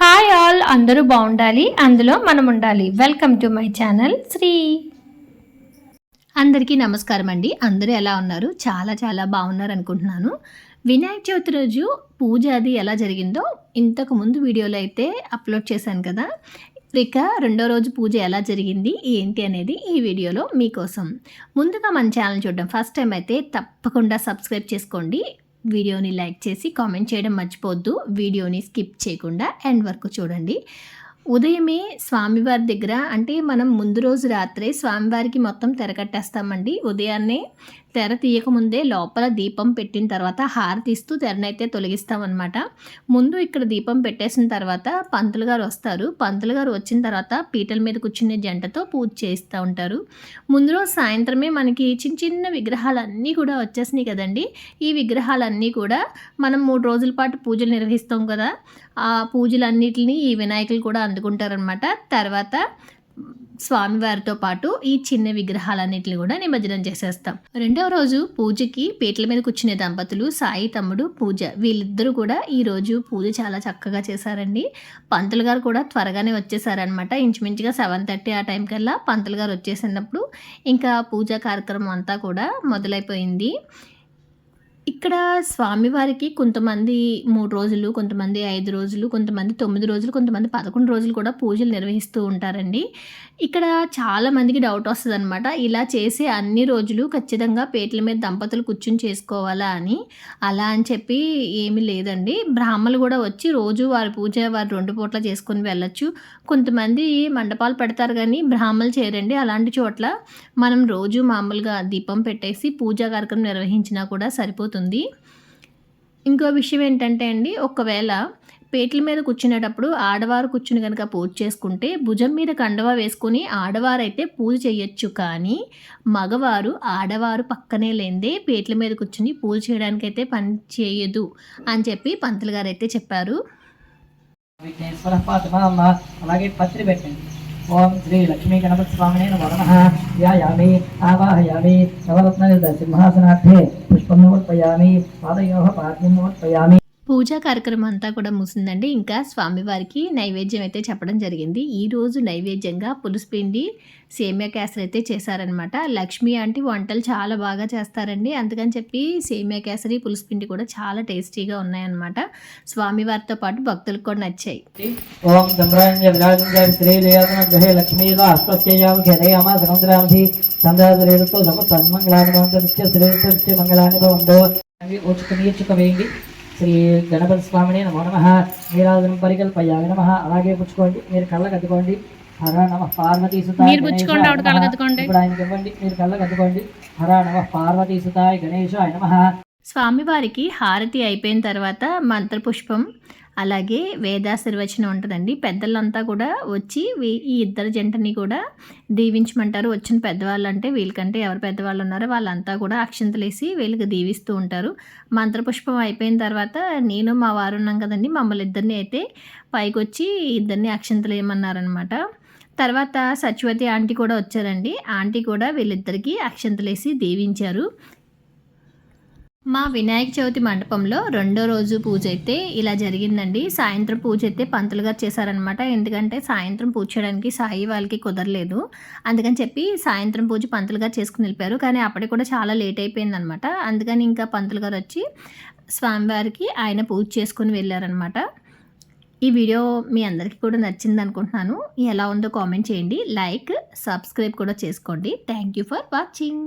Hi all అందరూ బాగుండాలి అందులో మనం ఉండాలి welcome to my channel Shri. అందరికీ నమస్కారం అండి. అందరూ ఎలా ఉన్నారు? చాలా చాలా బాగున్నారు అనుకుంటున్నాను. వినాయక చవితి రోజు పూజ అది ఎలా జరిగిందో ఇంతకు ముందు వీడియోలో అయితే అప్లోడ్ చేశాను కదా. ఇక రెండో రోజు పూజ ఎలా జరిగింది ఏంటి అనేది ఈ వీడియోలో మీకోసం. ముందుగా మన ఛానల్ చూడడం ఫస్ట్ టైం అయితే తప్పకుండా సబ్స్క్రైబ్ చేసుకోండి. వీడియోని లైక్ చేసి కామెంట్ చేయడం మర్చిపోవద్దు. వీడియోని స్కిప్ చేయకుండా ఎండ్ వరకు చూడండి. ఉదయమే స్వామివారి దగ్గర అంటే మనం ముందు రోజు రాత్రే స్వామివారికి మొత్తం తెరకట్టేస్తామండి ఉదయాన్నే తెర తీయకముందే లోపల దీపం పెట్టిన తర్వాత హారతి ఇస్తూ తెరనైతే తొలగిస్తామన్నమాట. ముందు ఇక్కడ దీపం పెట్టేసిన తర్వాత పంతులు గారు వస్తారు. పంతులు గారు వచ్చిన తర్వాత పీటల మీద కూర్చునే జంటతో పూజ చేస్తూ ఉంటారు. ముందు రోజు సాయంత్రమే మనకి చిన్న చిన్న విగ్రహాలన్నీ కూడా వచ్చేసినాయి కదండి. ఈ విగ్రహాలన్నీ కూడా మనం మూడు రోజుల పాటు పూజలు నిర్వహిస్తాం కదా. ఆ పూజలన్నిటిని ఈ వినాయకులు కూడా అందుకుంటారనమాట తర్వాత స్వామివారితో పాటు ఈ చిన్న విగ్రహాలన్నింటినీ కూడా నిమజ్జనం చేసేస్తాం. రెండవ రోజు పూజకి పీటల మీద కూర్చునే దంపతులు సాయి తమ్ముడు పూజ. వీళ్ళిద్దరూ కూడా ఈ రోజు పూజ చాలా చక్కగా చేశారండి. పంతులు గారు కూడా త్వరగానే వచ్చేసారనమాట ఇంచుమించుగా సెవెన్ థర్టీ ఆ టైం కల్లా పంతులు గారు వచ్చేసినప్పుడు ఇంకా పూజా కార్యక్రమం అంతా కూడా మొదలైపోయింది. ఇక్కడ స్వామివారికి కొంతమంది మూడు రోజులు కొంతమంది ఐదు రోజులు కొంతమంది తొమ్మిది రోజులు కొంతమంది పదకొండు రోజులు కూడా పూజలు నిర్వహిస్తూ ఉంటారండి. ఇక్కడ చాలామందికి డౌట్ వస్తుంది అనమాట ఇలా చేసే అన్ని రోజులు ఖచ్చితంగా పేట్ల మీద దంపతులు కూర్చుని చేసుకోవాలా అని. అలా అని చెప్పి ఏమీ లేదండి. బ్రాహ్మలు కూడా వచ్చి రోజు వారి పూజ వారు రెండు పూట్ల చేసుకొని వెళ్ళొచ్చు. కొంతమంది మండపాలు పెడతారు కానీ బ్రాహ్మలు చేయరండి. అలాంటి చోట్ల మనం రోజు మామూలుగా దీపం పెట్టేసి పూజా కార్యక్రమం నిర్వహించినా కూడా సరిపోతుంది. ఇంకో విషయం ఏంటంటే అండి ఒకవేళ పేట్ల మీద కూర్చునేటప్పుడు ఆడవారు కూర్చుని కనుక పూజ చేసుకుంటే భుజం మీద కండవా వేసుకొని ఆడవారైతే పూజ చేయొచ్చు. కానీ మగవారు ఆడవారు పక్కనే లేదే పేట్ల మీద కూర్చుని పూజ చేయడానికైతే పని చేయదు అని చెప్పి పంతులు గారు అయితే చెప్పారు. అలాగే పత్రి పెట్టండి. ओम श्री लक्ष्मीगणपतिस्वामिने नमो नमः। ध्यायामि आवाहयामि नवरत्ननिर्दसिंहासनार्थे पुष्पं निवर्पयामि पादयोः पाद्यं निवर्पयामि పూజా కార్యక్రమం అంతా కూడా ముగిసిందండి. ఇంకా స్వామివారికి నైవేద్యం అయితే చెప్పడం జరిగింది. ఈ రోజు నైవేద్యంగా పులుసుపిండి సేమియా కేసరి అయితే చేశారనమాట లక్ష్మి అంటే వంటలు చాలా బాగా చేస్తారండి. అందుకని చెప్పి సేమియా కేసరి పులుసుపిండి కూడా చాలా టేస్టీగా ఉన్నాయన్నమాట. స్వామివారితో పాటు భక్తులకు కూడా నచ్చాయి. ఓం శ్రీ గణపతి స్వామిని నమో నమ. నీరాజనం పరికల్పయామి నమ. అలాగే పుచ్చుకోండి. మీరు కళ్ళకు అద్దుకోండి హర నమ పార్వతీ సుతాయ. ఇప్పుడు ఆయనకి ఇవ్వండి మీరు కళ్ళకు అద్దుకోండి హర నమ పార్వతీ సుతాయ గణేశాయ నమ. స్వామివారికి హారతి అయిపోయిన తర్వాత మంత్రపుష్పం అలాగే వేదాశీర్వచనం ఉంటుందండి. పెద్దలంతా కూడా వచ్చి ఈ ఇద్దరు జంటని కూడా దీవించమంటారు. వచ్చిన పెద్దవాళ్ళు అంటే వీళ్ళకంటే ఎవరు పెద్దవాళ్ళు ఉన్నారో వాళ్ళంతా కూడా అక్షంతలేసి వీళ్ళకి దీవిస్తూ ఉంటారు. మంత్రపుష్పం అయిపోయిన తర్వాత నేను మా వారు ఉన్నాం కదండి మమ్మల్ని ఇద్దరిని అయితే పైకి వచ్చి ఇద్దరిని అక్షంతలు వేయమన్నారనమాట తర్వాత సత్యవతి ఆంటీ కూడా వచ్చారండి. ఆంటీ కూడా వీళ్ళిద్దరికీ అక్షంతలేసి దీవించారు. మా వినాయక చవితి మండపంలో రెండో రోజు పూజ అయితే ఇలా జరిగిందండి. సాయంత్రం పూజ అయితే పంతులు గారు చేశారనమాట ఎందుకంటే సాయంత్రం పూజ చేయడానికి సాయి వాళ్ళకి కుదరలేదు. అందుకని చెప్పి సాయంత్రం పూజ పంతులు గారు చేసుకుని వెళ్ళిపోయారు. కానీ అప్పటికి కూడా చాలా లేట్ అయిపోయిందనమాట అందుకని ఇంకా పంతులు గారు వచ్చి స్వామివారికి ఆయన పూజ చేసుకుని వెళ్ళారనమాట ఈ వీడియో మీ అందరికీ కూడా నచ్చింది అనుకుంటున్నాను. ఎలా ఉందో కామెంట్ చేయండి. లైక్ సబ్స్క్రైబ్ కూడా చేసుకోండి. Thank you for watching.